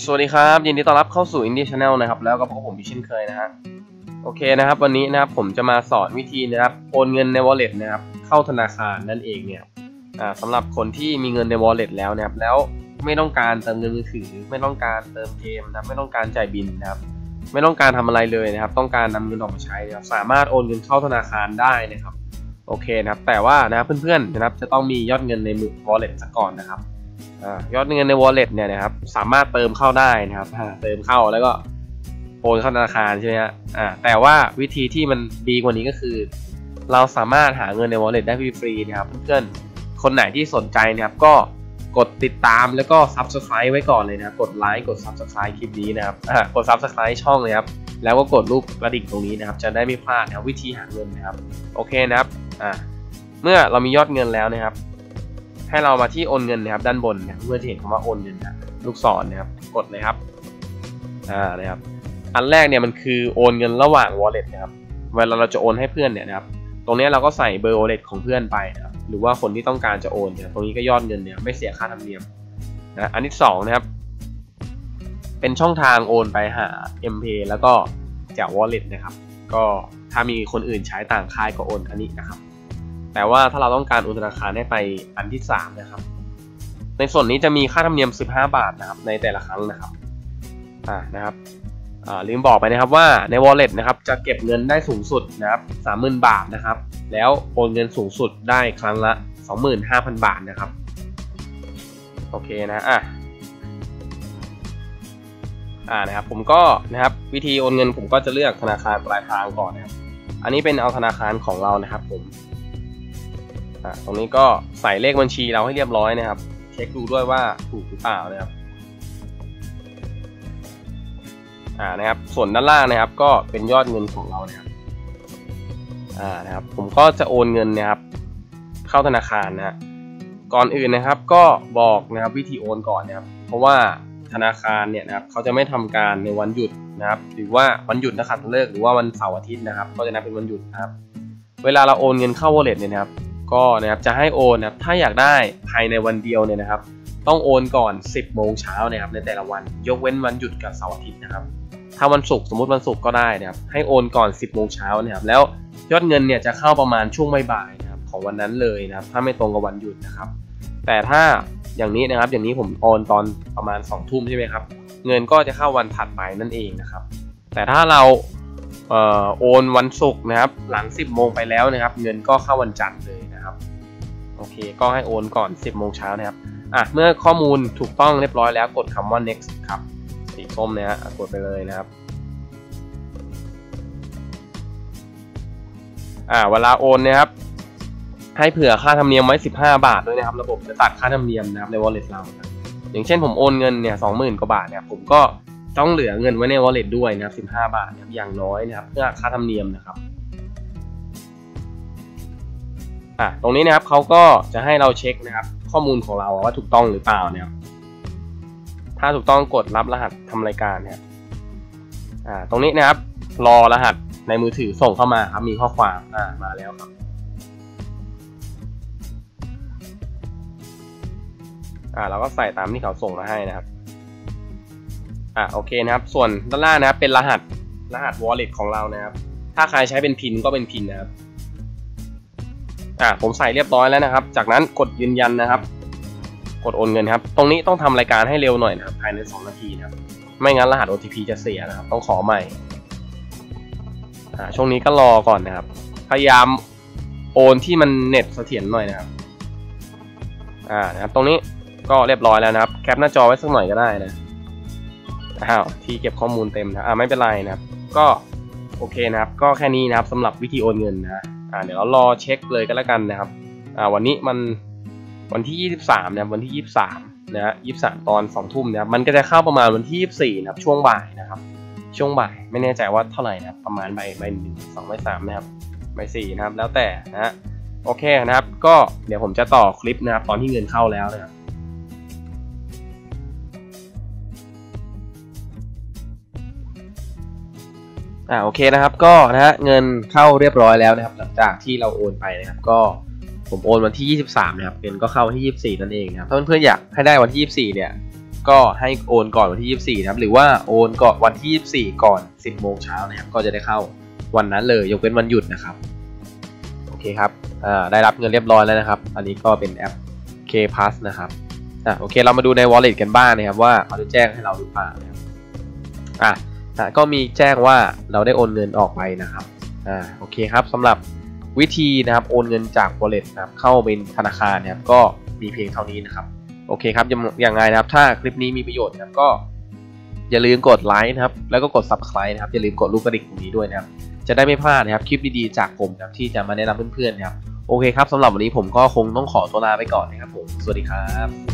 สวัสดีครับ ยินดีต้อนรับเข้าสู่ Indie Channel นะครับ แล้วก็พบกับผมพี่เช่นเคยนะฮะโอเคนะครับ วันนี้นะครับผมจะมาสอนวิธีนะครับโอนเงินใน wallet นะครับ เข้าธนาคารนั่นเองเนี่ยอ่าสำหรับคนที่มีเงินใน wallet แล้วนะครับ แล้วไม่ต้องการเติมเงินมือถือ ไม่ต้องการเติมเกมนะครับไม่ต้องการจ่ายบินนะครับ ไม่ต้องการทำอะไรเลยนะครับ ต้องการนำเงินออกมาใช้นะครับสามารถโอนเงินเข้าธนาคารได้นะครับโอเคนะครับ แต่ว่านะครับเพื่อนๆนะครับจะต้องมียอดเงินในมือ wallet ซะก่อนนะครับ ยอดเงินใน wallet เนี่ยนะครับสามารถเติมเข้าได้นะครับเติมเข้าแล้วก็โอนเข้าธนาคารใช่ไหมฮะอ่าแต่ว่าวิธีที่มันดีกว่านี้ก็คือ เราสามารถหาเงินใน wallet ได้ฟรีๆนะครับเพื่อนๆคนไหนที่สนใจนะครับก็กดติดตามแล้วก็ subscribe ไว้ก่อนเลยนะครับกดไลค์กด subscribe คลิปนี้นะครับกด subscribe ช่องเลยครับแล้วก็กดรูปกระดิ่งตรงนี้นะครับ จะได้ไม่พลาดนะครับวิธีหาเงินนะครับ โอเคนะครับอ่าเมื่อเรามียอดเงินแล้วนะครับ ให้เรามาที่โอนเงินนะครับด้านบนนะเพื่อจะเห็นคำว่าโอนเงินนะลูกศรนะครับกดเลยครับอ่านะครับอันแรกเนี่ยมันคือโอนเงินระหว่าง wallet นะครับเวลาเราจะโอนให้เพื่อนเนี่ยนะครับตรงนี้เราก็ใส่เบอร์ wallet ของเพื่อนไปนะครับหรือว่าคนที่ต้องการจะโอนเนี่ยตรงนี้ก็ยอดเงินเนี่ยไม่เสียค่าธรรมเนียมนะอันที่2นะครับเป็นช่องทางโอนไปหา MP แล้วก็จาก wallet นะครับ ก็ถ้ามีคนอื่นใช้ต่างค่ายก็โอนอันนี้นะครับ แต่ว่าถ้าเราต้องการโอนธนาคารให้ไปอันที่ 3 นะครับ ในส่วนนี้จะมีค่าธรรมเนียม 15 บาทนะครับในแต่ละครั้งนะครับอ่านะครับลืมบอกไปนะครับว่าใน wallet นะครับจะเก็บเงินได้สูงสุดนะครับ30,000 บาทนะครับ แล้วโอนเงินสูงสุดได้ครั้งละ 25,000 บาทนะครับ โอเคนะอะอ่านะครับผมก็นะครับวิธีโอนเงินผมก็จะเลือกธนาคารปลายทางก่อนนะครับ อันนี้เป็นเอาธนาคารของเรานะครับผม อ่าตรงนี้ก็ใส่เลขบัญชีเราให้เรียบร้อยนะครับ เช็คดูด้วยว่าถูกหรือเปล่านะครับอ่านะครับ ส่วนด้านล่างนะครับ ก็เป็นยอดเงินของเรานะครับอ่านะครับ ผมก็จะโอนเงินนะครับ เข้าธนาคารนะก่อนอื่นนะครับ ก็บอกนะครับวิธีโอนก่อนนะครับ เพราะว่าธนาคารเนี่ยนะครับเขาจะไม่ทำการในวันหยุดนะครับ หรือว่าวันหยุดนะครับเลิกหรือว่าวันเสาร์อาทิตย์นะครับ ก็จะนับเป็นวันหยุดนะครับ เวลาเราโอนเงินเข้า wallet เนี่ยนะครับ ก็นะครับจะให้โอนนะครับถ้าอยากได้ภายในวันเดียวเนี่ยนะครับ ต้องโอนก่อน 10 โมงเช้านะครับในแต่ละวัน ยกเว้นวันหยุดกับเสาร์อาทิตย์นะครับ ถ้าวันศุกร์สมมติวันศุกร์ก็ได้นะครับให้โอนก่อน 10 โมงเช้านะครับแล้วยอดเงินเนี่ยจะเข้าประมาณช่วงบ่ายๆนะครับของวันนั้นเลยนะครับถ้าไม่ตรงกับวันหยุดนะครับ แต่ถ้าอย่างนี้นะครับอย่างนี้ผมโอนตอนประมาณ2ทุ่มใช่ไหมครับเงินก็จะเข้าวันถัดไปนั่นเองนะครับ แต่ถ้าเราโอนวันศุกร์นะครับหลัง 10 โมงไปแล้วนะครับ เงินก็เข้าวันจันทร์เลย โอเค ก็ให้โอนก่อน 10 โมงเช้านะครับ อะ เมื่อข้อมูลถูกต้องเรียบร้อยแล้วกดคำว่า next ครับ สีส้มนะฮะกดไปเลยนะครับ อ่า เวลาโอนนะครับ ให้เผื่อค่าธรรมเนียมไว้ 15 บาทด้วยนะครับ ระบบจะตัดค่าธรรมเนียมนะครับใน wallet เรา อย่างเช่นผมโอนเงินเนี่ย20,000กว่าบาทเนี่ยผมก็ต้องเหลือเงินไว้ใน wallet ด้วยนะครับ 15 บาทนะครับอย่างน้อยนะครับ เพื่อค่าธรรมเนียมนะครับ อะตรงนี้นะครับเขาก็จะให้เราเช็คนะครับ ข้อมูลของเราว่าถูกต้องหรือเปล่าเนี่ยถ้าถูกต้องกดรับรหัสทำรายการเนะครับอ่าตรงนี้นะครับ รอรหัสในมือถือส่งเข้ามาครับมีข้อความอ่ามาแล้วครับอ่าเราก็ใส่ตามที่เขาส่งมาให้นะครับอ่าโอเคนะครับ ส่วนด้านล่างนะครับเป็นรหัสรหัส wallet ของเรานะครับ ถ้าใครใช้เป็นพินก็เป็นพินนะครับ อ่าผมใส่เรียบร้อยแล้วนะครับ จากนั้นกดยืนยันนะครับ กดโอนเงินครับ ตรงนี้ต้องทำรายการให้เร็วหน่อยนะครับภายใน 2 นาทีนะครับไม่งั้นรหัส OTP จะเสียนะครับ ต้องขอใหม่อ่าช่วงนี้ก็รอก่อนนะครับ พยายามโอนที่มันเน็ตเสถียรหน่อยนะครับอ่านะครับ ตรงนี้ก็เรียบร้อยแล้วนะครับ แคปหน้าจอไว้สักหน่อยก็ได้นะอ้าวที่เก็บข้อมูลเต็มนะอ่าไม่เป็นไรนะครับ ก็โอเคนะครับ ก็แค่นี้นะครับสำหรับวิธีโอนเงินนะ อ่าเดี๋ยวเรารอเช็คเลยก็แล้วกันนะครับอ่าวันนี้มันวันที่ 23นะวันที่ 23นะฮะ23 ตอน2ทุ่มนะครับมันก็จะเข้าประมาณวันที่ 24นะครับช่วงบ่ายนะครับ ช่วงบ่ายไม่แน่ใจว่าเท่าไหร่นะครับประมาณใบใบหนึ่งสองใบสามนะครับใบสี่นะครับแล้วแต่นะฮะโอเคนะครับ ก็เดี๋ยวผมจะต่อคลิปนะครับตอนที่เงินเข้าแล้วนะครับ อ่าโอเคนะครับก็นะฮะเงินเข้าเรียบร้อยแล้วนะครับ หลังจากที่เราโอนไปนะครับ ก็ผมโอนวันที่ 23 นะครับเงินก็เข้าวันที่ 24 นั่นเองนะครับถ้าเพื่อนๆอยากให้ได้วันที่ 24 เนี่ยก็ให้โอนก่อนวันที่ 24 นะครับ หรือว่าโอนก่อนวันที่ 24 ก่อน 10 โมงเช้านะครับ ก็จะได้เข้าวันนั้นเลย ยกเว้นวันหยุดนะครับ โอเคครับอ่าได้รับเงินเรียบร้อยแล้วนะครับ อันนี้ก็เป็นแอป K Plus นะครับอะโอเค เรามาดูใน Wallet กันบ้างนะครับว่าเขาจะแจ้งให้เราหรือเปล่านะครับอะ อะก็มีแจ้งว่าเราได้โอนเงินออกไปนะครับอ่าโอเคครับสำหรับวิธีนะครับโอนเงินจาก wallet นะครับเข้าเป็นธนาคารนะครับก็มีเพียงเท่านี้นะครับโอเคครับยังยังไงนะครับ ถ้าคลิปนี้มีประโยชน์นะครับก็อย่าลืมกดไลค์นะครับ แล้วก็กด subscribe นะครับอย่าลืมกดรูปกระดิ่งตรงนี้ด้วยนะครับ จะได้ไม่พลาดนะครับคลิปดีๆจากผมนะครับที่จะมาแนะนำเพื่อนๆนะครับโอเคครับสำหรับวันนี้ผมก็คงต้องขอตัวลาไปก่อนนะครับผมสวัสดีครับ